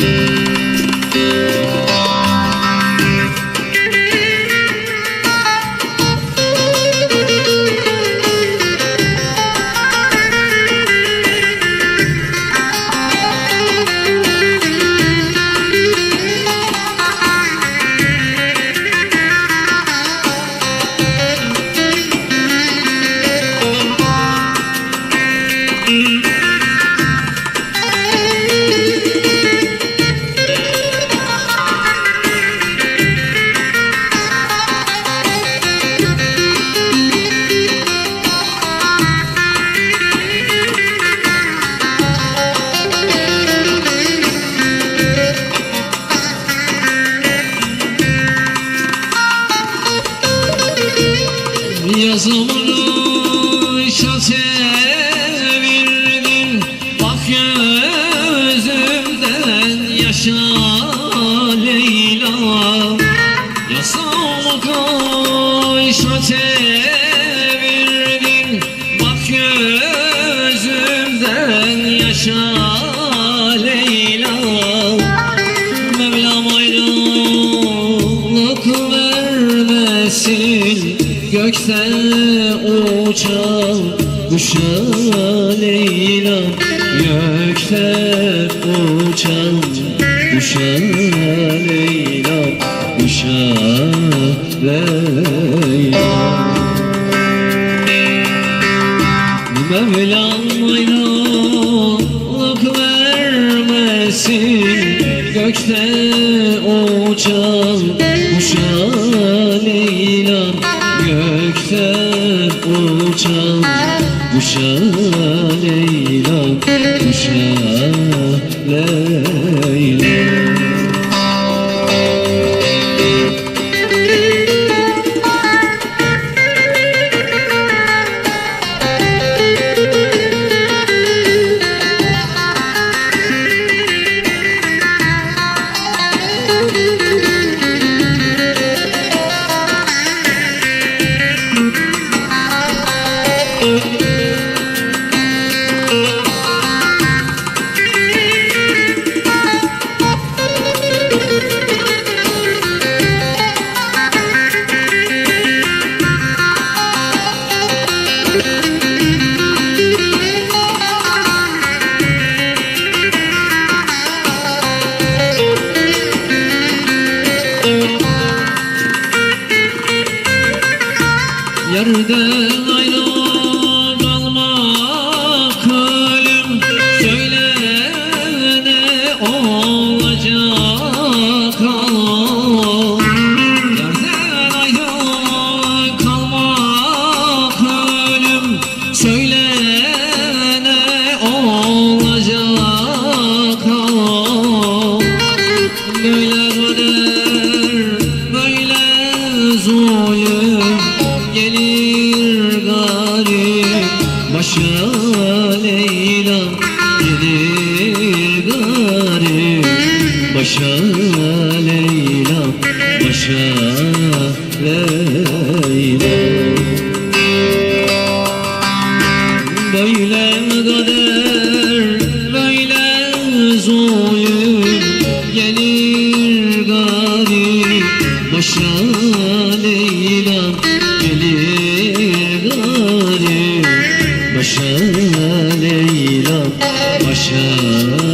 Música Yazımını çevirdin Bak gözümden yaşa Leyla. Yazımı kaşa çevirdin Bak gözümden yaşa Leyla. Mevlam ayrılık vermesin Gökte uçan kuşa Leyla Gökte uçan kuşa Leyla Kuşa Leyla Mevlam ayrılık vermesin. Gökte uçan kuşa Leyla Gökte uçan kuşa Yerden ayrı kalmak ölüm Söyle ne olacak ah. Yerden ayrı kalmak ölüm Söyle ne olacak ah. Böyle başa Leyla Gelir garip başa Leyla Başa Leyla. Böyle kader, böyle zulüm Gelir garip başa Leyla başa Leyla Başa